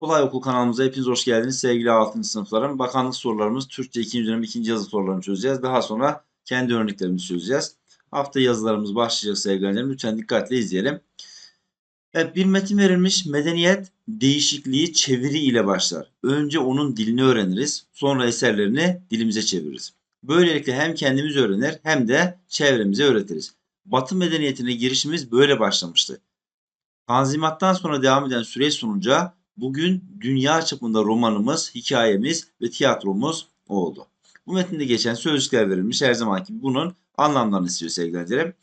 Kolay Okul kanalımıza hepiniz hoş geldiniz sevgili 6. sınıflarım. Bakanlık sorularımız Türkçe 2. dönem 2. yazı sorularını çözeceğiz. Daha sonra kendi örneklerimizi çözeceğiz. Hafta yazılarımız başlayacak sevgili. Lütfen dikkatle izleyelim. Evet bir metin verilmiş. Medeniyet değişikliği çeviri ile başlar. Önce onun dilini öğreniriz. Sonra eserlerini dilimize çeviririz. Böylelikle hem kendimiz öğrenir hem de çevremize öğretiriz. Batı medeniyetine girişimiz böyle başlamıştı. Tanzimattan sonra devam eden süreç sonucu bugün dünya çapında romanımız, hikayemiz ve tiyatromuz oldu. Bu metinde geçen sözcükler verilmiş her zamanki gibi bunun anlamlarını istiyor sevgili öğrencilerim.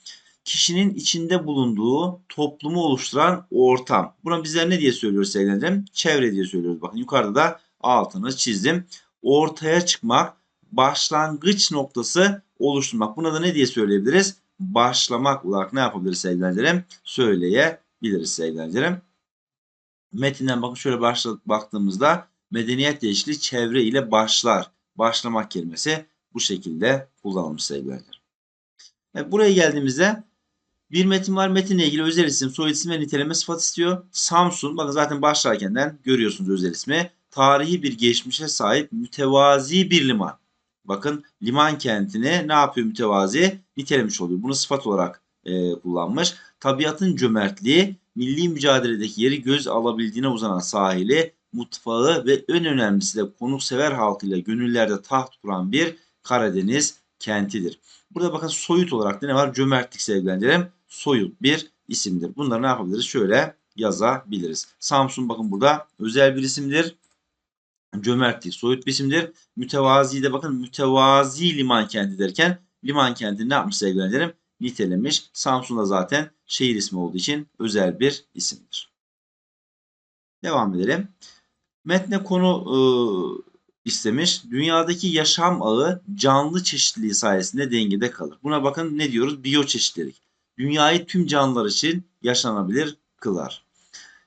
Kişinin içinde bulunduğu toplumu oluşturan ortam. Buna bizler ne diye söylüyoruz sevgili öğrencilerim? Çevre diye söylüyoruz. Bakın yukarıda da altını çizdim. Ortaya çıkmak, başlangıç noktası oluşturmak. Buna da ne diye söyleyebiliriz? Başlamak olarak ne yapabiliriz sevgili öğrencilerim? Söyleyebiliriz sevgili. Metinden bakın şöyle başla, baktığımızda medeniyet değişikliği çevre ile başlar. Başlamak kelimesi bu şekilde kullanılmış sevgili öğrencilerim. Buraya geldiğimizde bir metin var. Metinle ilgili özel isim, soy isim ve niteleme sıfat istiyor. Samsun, bakın zaten başlarkenden görüyorsunuz özel ismi. Tarihi bir geçmişe sahip mütevazi bir liman. Bakın liman kentini ne yapıyor mütevazi? Nitelemiş oluyor. Bunu sıfat olarak e, kullanmış. Tabiatın cömertliği, milli mücadeledeki yeri göz alabildiğine uzanan sahili, mutfağı ve en önemlisi de konuksever halkıyla gönüllerde taht kuran bir Karadeniz kentidir. Burada bakın soyut olarak da ne var? Cömertlik sevgilendirelim. Soyut bir isimdir. Bunları ne yapabiliriz? Şöyle yazabiliriz. Samsun bakın burada özel bir isimdir. Cömertlik soyut bir isimdir. Mütevazi de bakın mütevazi liman kenti derken liman kenti ne yapmış sevgilendirelim? Nitelemiş. Samsun da zaten şehir ismi olduğu için özel bir isimdir. Devam edelim. Metne konu ıı, istemiş. Dünyadaki yaşam ağı canlı çeşitliliği sayesinde dengede kalır. Buna bakın ne diyoruz? Biyoçeşitlilik. Dünyayı tüm canlılar için yaşanabilir kılar.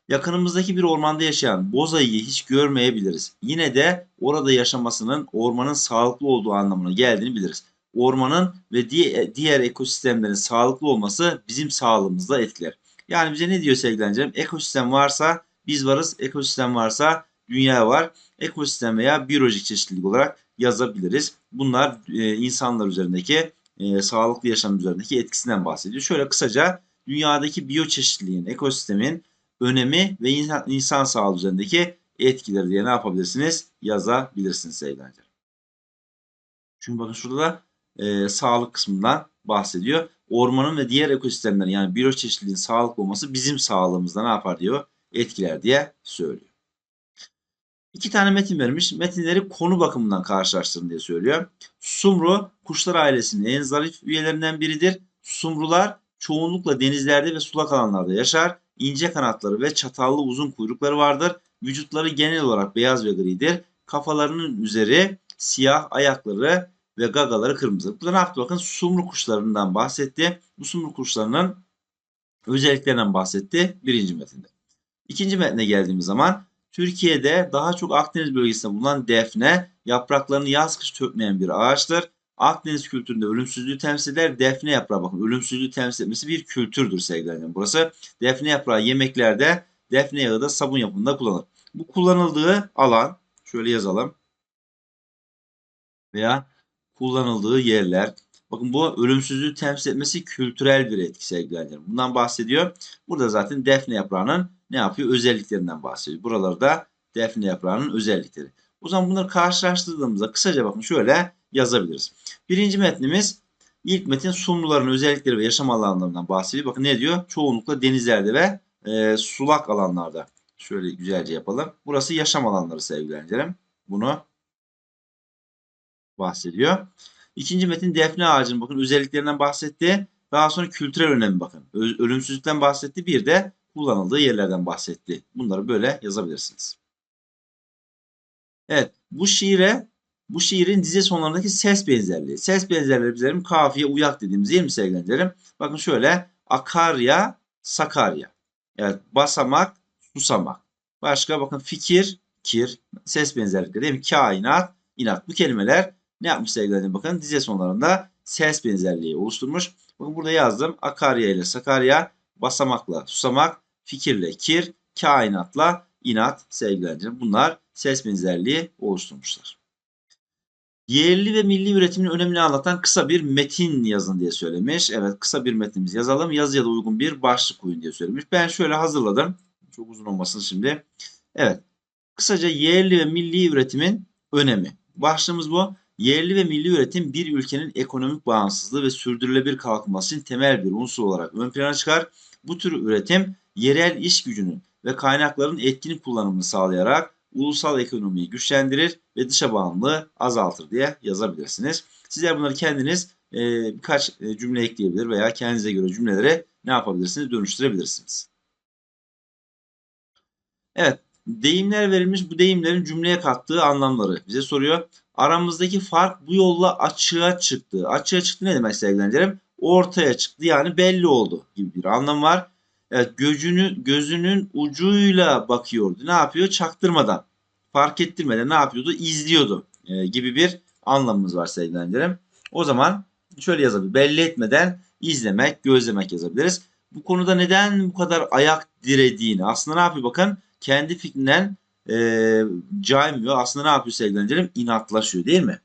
Yakınımızdaki bir ormanda yaşayan boz ayıyı hiç görmeyebiliriz. Yine de orada yaşamasının ormanın sağlıklı olduğu anlamına geldiğini biliriz. Ormanın ve diğer ekosistemlerin sağlıklı olması bizim sağlığımızda etkiler. Yani bize ne diyor sevgili? Ekosistem varsa biz varız, ekosistem varsa dünya var. Ekosistem veya biyolojik çeşitlilik olarak yazabiliriz. Bunlar e, insanlar üzerindeki e, sağlıklı yaşam üzerindeki etkisinden bahsediyor. Şöyle kısaca dünyadaki biyoçeşitliliğin, ekosistemin önemi ve insan, insan sağlığı üzerindeki etkileri diye ne yapabilirsiniz? Yazabilirsiniz sevgili öğrencilerim. Çünkü bakın şurada da e, sağlık kısmından bahsediyor. Ormanın ve diğer ekosistemlerin yani biyoçeşitliliğin sağlıklı olması bizim sağlığımızda ne yapar diyor? Etkiler diye söylüyor. İki tane metin vermiş. Metinleri konu bakımından karşılaştırın diye söylüyor. Sumru kuşlar ailesinin en zarif üyelerinden biridir. Sumrular çoğunlukla denizlerde ve sulak alanlarda yaşar. İnce kanatları ve çatallı uzun kuyrukları vardır. Vücutları genel olarak beyaz ve gridir. Kafalarının üzeri siyah, ayakları ve gagaları kırmızı. Burada ne yaptı bakın sumru kuşlarından bahsetti. Bu sumru kuşlarının özelliklerinden bahsetti birinci metinde. İkinci metne geldiğimiz zaman Türkiye'de daha çok Akdeniz bölgesinde bulunan defne yapraklarını yaz kış tökmeyen bir ağaçtır. Akdeniz kültüründe ölümsüzlüğü temsil eder. Defne yaprağı bakın ölümsüzlüğü temsil etmesi bir kültürdür sevgili Burası defne yaprağı yemeklerde defne yağı da sabun yapımında kullanılır. Bu kullanıldığı alan şöyle yazalım. Veya kullanıldığı yerler. Bakın bu ölümsüzlüğü temsil etmesi kültürel bir etki sevgili Bundan bahsediyor. Burada zaten defne yaprağının ne yapıyor? Özelliklerinden bahsediyor. Buralarda defne yaprağının özellikleri. O zaman bunları karşılaştırdığımızda kısaca bakın şöyle yazabiliriz. Birinci metnimiz ilk metin sumruların özellikleri ve yaşam alanlarından bahsediyor. Bakın ne diyor? Çoğunlukla denizlerde ve e, sulak alanlarda. Şöyle güzelce yapalım. Burası yaşam alanları sevgili. Bunu bahsediyor. İkinci metin defne ağacının bakın özelliklerinden bahsetti. Daha sonra kültürel önemi bakın. Ölümsüzlükten bahsetti. Bir de kullanıldığı yerlerden bahsetti. Bunları böyle yazabilirsiniz. Evet bu şiire bu şiirin dize sonlarındaki ses benzerliği. Ses benzerliği bizim kafiye uyak dediğimiz değil mi sevgili Bakın şöyle akarya sakarya. Evet basamak susamak. Başka bakın fikir kir ses benzerlikleri değil mi? Kainat inat. Bu kelimeler ne yapmış sevgili Bakın dize sonlarında ses benzerliği oluşturmuş. Bakın burada yazdım. Akarya ile sakarya basamakla susamak fikirle kir, kainatla inat sevgili. Bunlar ses benzerliği oluşturmuşlar. Yerli ve milli üretimin önemini anlatan kısa bir metin yazın diye söylemiş. Evet kısa bir metnimizi yazalım. Yazıya da uygun bir başlık koyun diye söylemiş. Ben şöyle hazırladım. Çok uzun olmasın şimdi. Evet. Kısaca yerli ve milli üretimin önemi. Başlığımız bu. Yerli ve milli üretim bir ülkenin ekonomik bağımsızlığı ve sürdürülebilir kalkınması için temel bir unsur olarak ön plana çıkar. Bu tür üretim yerel iş gücünün ve kaynakların etkin kullanımını sağlayarak ulusal ekonomiyi güçlendirir ve dışa bağımlılığı azaltır diye yazabilirsiniz. Sizler bunları kendiniz e, birkaç e, cümle ekleyebilir veya kendinize göre cümlelere ne yapabilirsiniz? Dönüştürebilirsiniz. Evet, deyimler verilmiş. Bu deyimlerin cümleye kattığı anlamları bize soruyor. Aramızdaki fark bu yolla açığa çıktı. Açığa çıktı ne demek sevgili Ortaya çıktı yani belli oldu gibi bir anlam var. Evet gözünü, gözünün ucuyla bakıyordu. Ne yapıyor? Çaktırmadan, fark ettirmeden ne yapıyordu? İzliyordu e, gibi bir anlamımız var sevgili O zaman şöyle yazabiliriz. Belli etmeden izlemek, gözlemek yazabiliriz. Bu konuda neden bu kadar ayak dirediğini aslında ne yapıyor bakın kendi fikrinden e, caymıyor. Aslında ne yapıyor sevgili İnatlaşıyor değil mi?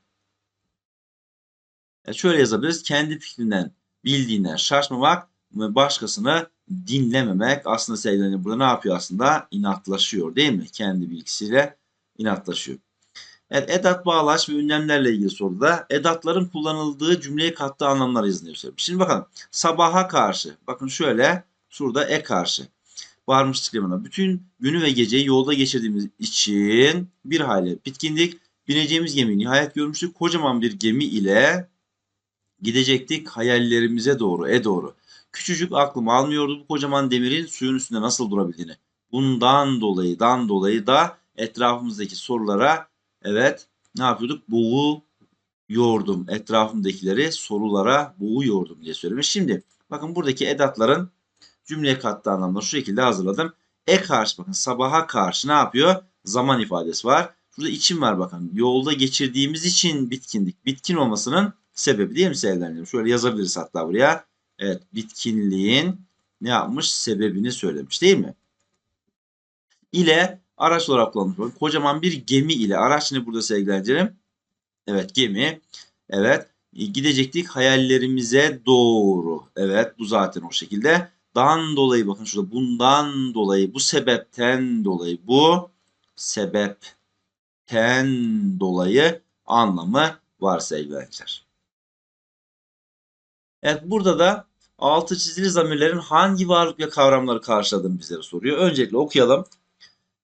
Yani şöyle yazabiliriz. Kendi fikrinden bildiğinden şaşmamak ve başkasını dinlememek aslında sevgili burada ne yapıyor aslında? İnatlaşıyor değil mi? Kendi bilgisiyle inatlaşıyor. Evet, edat bağlaç ve ünlemlerle ilgili soruda edatların kullanıldığı cümleye kattığı anlamlar yazılıyor. Şimdi bakalım sabaha karşı bakın şöyle şurada e karşı varmıştık limana. Bütün günü ve geceyi yolda geçirdiğimiz için bir hayli bitkindik. Bineceğimiz gemi nihayet görmüştük. Kocaman bir gemi ile gidecektik hayallerimize doğru, e doğru. Küçücük aklım almıyordu bu kocaman demirin suyun üstünde nasıl durabildiğini. Bundan dolayı, dan dolayı da etrafımızdaki sorulara evet ne yapıyorduk? Boğuyordum. Etrafımdakileri sorulara boğuyordum diye söylemiş. Şimdi bakın buradaki edatların cümleye kattığı anlamda şu şekilde hazırladım. E karşı bakın sabaha karşı ne yapıyor? Zaman ifadesi var. Şurada için var bakın. Yolda geçirdiğimiz için bitkindik. Bitkin olmasının sebebi değil mi sevgilerim? Şöyle yazabiliriz hatta buraya. Evet bitkinliğin ne yapmış? Sebebini söylemiş değil mi? İle araç olarak kullanılmış. Kocaman bir gemi ile. Araç ne burada sevgilerim? Evet gemi. Evet. Gidecektik hayallerimize doğru. Evet bu zaten o şekilde. Dan dolayı bakın şurada bundan dolayı bu sebepten dolayı bu sebepten dolayı anlamı var sevgili öğrenciler. Evet burada da altı çizili zamirlerin hangi varlık ve kavramları karşıladığını bizlere soruyor. Öncelikle okuyalım.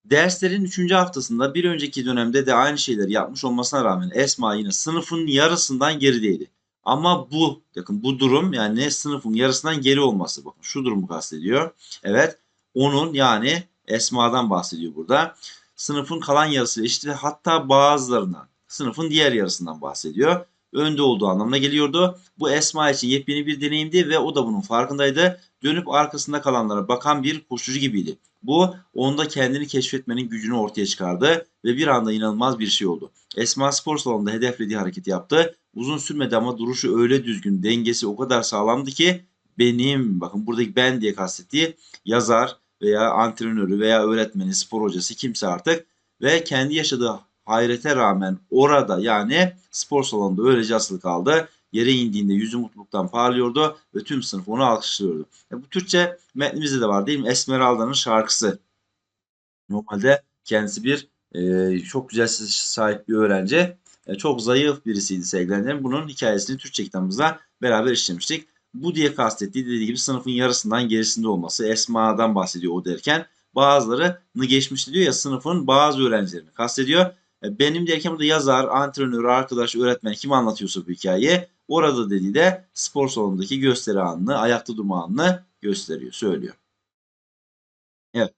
Derslerin 3. haftasında bir önceki dönemde de aynı şeyleri yapmış olmasına rağmen Esma yine sınıfın yarısından gerideydi. Ama bu bakın bu durum yani sınıfın yarısından geri olması bakın şu durumu kastediyor. Evet onun yani Esma'dan bahsediyor burada. Sınıfın kalan yarısı eşit ve hatta bazılarından sınıfın diğer yarısından bahsediyor. Önde olduğu anlamına geliyordu. Bu Esma için yepyeni bir deneyimdi ve o da bunun farkındaydı. Dönüp arkasında kalanlara bakan bir koşucu gibiydi. Bu onda kendini keşfetmenin gücünü ortaya çıkardı ve bir anda inanılmaz bir şey oldu. Esma spor salonunda hedeflediği hareketi yaptı. Uzun sürmedi ama duruşu öyle düzgün, dengesi o kadar sağlamdı ki benim, bakın buradaki ben diye kastettiği yazar veya antrenörü veya öğretmeni, spor hocası kimse artık ve kendi yaşadığı hayrete rağmen orada yani spor salonunda öylece asılı kaldı. Yere indiğinde yüzü mutluluktan parlıyordu ve tüm sınıf onu alkışlıyordu. E bu Türkçe metnimizde de var değil mi? Esmeralda'nın şarkısı. Normalde kendisi bir e, çok güzel sahip bir öğrenci. E, çok zayıf birisiydi sevgilenlerim. Bunun hikayesini Türkçe kitabımızda beraber işlemiştik. Bu diye kastettiği dediği gibi sınıfın yarısından gerisinde olması. Esma'dan bahsediyor o derken. Bazılarını geçmişti diyor ya sınıfın bazı öğrencilerini kastediyor. E, benim derken burada yazar, antrenör, arkadaş, öğretmen kim anlatıyorsa bu hikayeyi orada dediği de spor salonundaki gösteri anını, ayakta durma anını gösteriyor, söylüyor. Evet.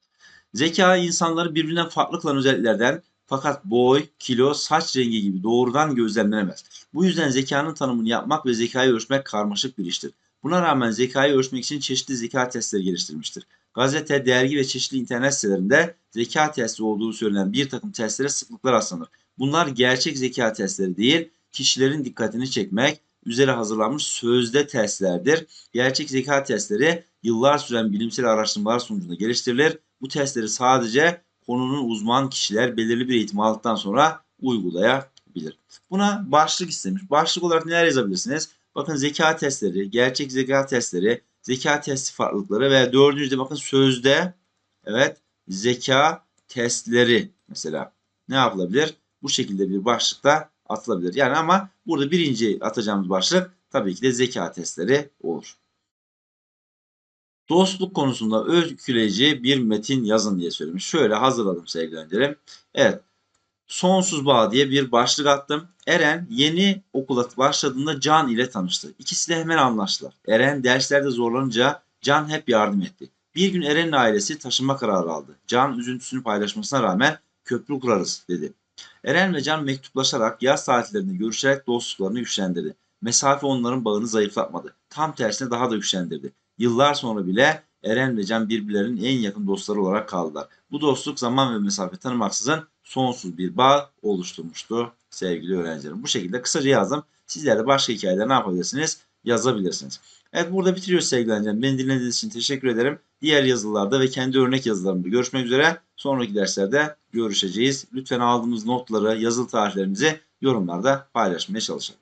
Zeka insanları birbirinden farklı kılan özelliklerden fakat boy, kilo, saç rengi gibi doğrudan gözlemlenemez. Bu yüzden zekanın tanımını yapmak ve zekayı ölçmek karmaşık bir iştir. Buna rağmen zekayı ölçmek için çeşitli zeka testleri geliştirmiştir. Gazete, dergi ve çeşitli internet sitelerinde zeka testi olduğu söylenen bir takım testlere sıklıkla rastlanır. Bunlar gerçek zeka testleri değil, kişilerin dikkatini çekmek, üzere hazırlanmış sözde testlerdir. Gerçek zeka testleri yıllar süren bilimsel araştırmalar sonucunda geliştirilir. Bu testleri sadece konunun uzman kişiler belirli bir eğitim aldıktan sonra uygulayabilir. Buna başlık istemiş. Başlık olarak neler yazabilirsiniz? Bakın zeka testleri, gerçek zeka testleri, zeka testi farklılıkları ve dördüncüde bakın sözde evet zeka testleri mesela ne yapılabilir? Bu şekilde bir başlıkta atılabilir. Yani ama burada birinci atacağımız başlık tabii ki de zeka testleri olur. Dostluk konusunda öyküleyici bir metin yazın diye söylemiş. Şöyle hazırladım sevgili öğrencilerim. Evet. Sonsuz Bağ diye bir başlık attım. Eren yeni okula başladığında Can ile tanıştı. İkisi de hemen anlaştılar. Eren derslerde zorlanınca Can hep yardım etti. Bir gün Eren'in ailesi taşınma kararı aldı. Can üzüntüsünü paylaşmasına rağmen köprü kurarız dedi. Eren ve Can mektuplaşarak yaz tatillerinde görüşerek dostluklarını güçlendirdi. Mesafe onların bağını zayıflatmadı. Tam tersine daha da güçlendirdi. Yıllar sonra bile Eren ve Can birbirlerinin en yakın dostları olarak kaldılar. Bu dostluk zaman ve mesafe tanımaksızın sonsuz bir bağ oluşturmuştu sevgili öğrencilerim. Bu şekilde kısaca yazdım. Sizler de başka hikayeler ne yapabilirsiniz? Yazabilirsiniz. Evet burada bitiriyoruz sevgili öğrencilerim. Beni dinlediğiniz için teşekkür ederim. Diğer yazılarda ve kendi örnek yazılarımda görüşmek üzere. Sonraki derslerde görüşeceğiz. Lütfen aldığımız notları, yazılı tarihlerimizi yorumlarda paylaşmaya çalışın.